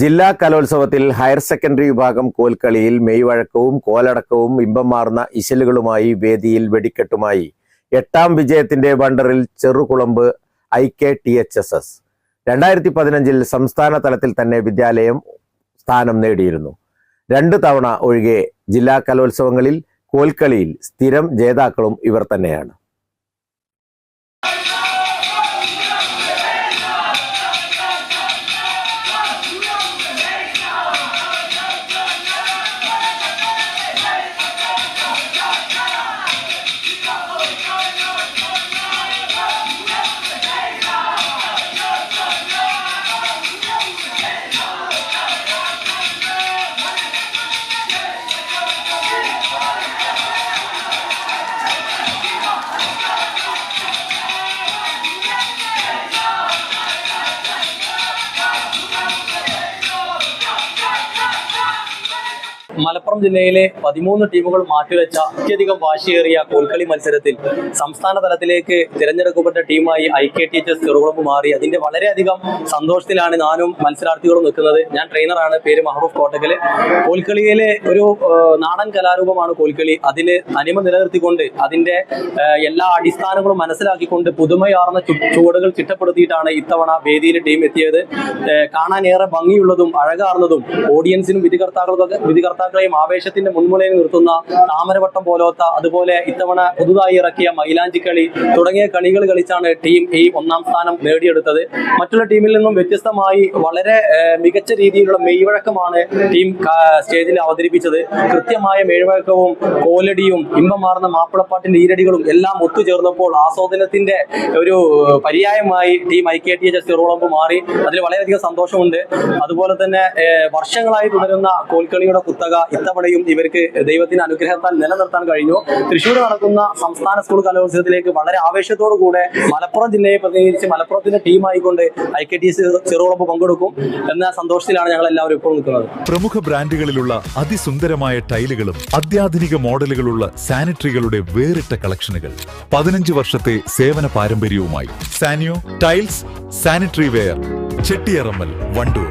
ജില്ലാ കലോത്സവത്തിൽ higher secondary വിഭാഗം കോൽക്കളിയിൽ മെയ് വഴക്കവും കോലടക്കവും ഇമ്പം മാറുന്ന ഇശലുകളുമായി വേദിയിൽ വെടിക്കെട്ടുമായി. എട്ടാം വിജയത്തിന്റെ വണ്ടറിൽ Cherukulamba I K T H S S. രണ്ടായിരത്തി പതിനഞ്ചിൽ സംസ്ഥാന തലത്തിൽ തന്നെ വിദ്യാലയം സ്ഥാനം നേടിയിരുന്നു. രണ്ട് തവണ ഒഴികെ ജില്ലാ കലോത്സവങ്ങളിൽ കോൽക്കളിയിൽ സ്ഥിരം ജേതാക്കളും ഇവർ തന്നെയാണ്. മലപ്പുറം ജില്ലയിലെ പതിമൂന്ന് ടീമുകൾ മാറ്റിവെച്ച അത്യധികം വാശിയേറിയ കോൽക്കളി മത്സരത്തിൽ സംസ്ഥാന തലത്തിലേക്ക് തിരഞ്ഞെടുക്കപ്പെട്ട ടീമായി I K T H S Cherukulamba മാറി. അതിന്റെ വളരെയധികം സന്തോഷത്തിലാണ് ഞാനും മത്സരാർത്ഥികളും നിൽക്കുന്നത്. ഞാൻ ട്രെയിനറാണ് പേര് മഹറൂഫ് കോട്ടക്കൽ. കോൽക്കളിയിലെ ഒരു നാടൻ കലാരൂപമാണ് കോൽക്കളി. അതിന് തനിമ നിലനിർത്തിക്കൊണ്ട് അതിന്റെ എല്ലാ അടിസ്ഥാനങ്ങളും മനസ്സിലാക്കിക്കൊണ്ട് പുതുമയാർന്ന ചുവടുകൾ ചിട്ടപ്പെടുത്തിയിട്ടാണ് ഇത്തവണ വേദിയിൽ ടീം എത്തിയത്. കാണാൻ ഏറെ ഭംഗിയുള്ളതും അഴകാർന്നതും ഓഡിയൻസിനും വിധികർത്താക്കൾക്കൊക്കെ വിധികർത്താക്കളെയും ആവേശത്തിന്റെ മുൻമുലയിൽ നിർത്തുന്ന താമരവട്ടം പോലോത്ത അതുപോലെ ഇത്തവണ പുതുതായി ഇറക്കിയ മൈലാഞ്ചി കളി തുടങ്ങിയ കളികൾ കളിച്ചാണ് ടീം ഈ ഒന്നാം സ്ഥാനം നേടിയെടുത്തത്. മറ്റുള്ള ടീമിൽ നിന്നും വ്യത്യസ്തമായി വളരെ മികച്ച രീതിയിലുള്ള മെയ്വഴക്കമാണ് ടീം സ്റ്റേജിൽ അവതരിപ്പിച്ചത്. കൃത്യമായ മെയ്വഴക്കവും കോലടിയും ഇമ്പമാർന്ന മാപ്പിളപ്പാട്ടിന്റെ ഈരടികളും എല്ലാം ഒത്തുചേർന്നപ്പോൾ ആസ്വാദനത്തിന്റെ ഒരു പര്യായമായി team I K T H Cherukulamba മാറി. അതിൽ വളരെയധികം സന്തോഷമുണ്ട്. അതുപോലെ തന്നെ വർഷങ്ങളായി തുടരുന്ന കോൽക്കളിയുടെ കുത്തക ഇത്തവണയും ഇവർക്ക് ദൈവത്തിന്റെ അനുഗ്രഹത്താൽ നിലനിർത്താൻ കഴിഞ്ഞു. തൃശ്ശൂർ നടക്കുന്ന സംസ്ഥാന സ്കൂൾ കലോത്സവത്തിലേക്ക് വളരെ ആവേശത്തോടു കൂടെ മലപ്പുറം ജില്ലയെ പ്രതിനിധീകരിച്ച് മലപ്പുറത്തിന്റെ ടീമായിക്കൊണ്ട് ഐ കെ ടി ചെറുകുളമ്പ് പങ്കെടുക്കും എന്ന സന്തോഷത്തിലാണ് ഞങ്ങൾ എല്ലാവരും ഇപ്പോൾ നിൽക്കുന്നത്. പ്രമുഖ ബ്രാൻഡുകളിലുള്ള അതിസുന്ദരമായ ടൈലുകളും അത്യാധുനിക മോഡലുകളുള്ള സാനിറ്ററികളുടെ വേറിട്ട കളക്ഷനുകൾ. പതിനഞ്ച് വർഷത്തെ സേവന പാരമ്പര്യവുമായി Sanio tiles sanitary ware Chettiyarammal Wandoor.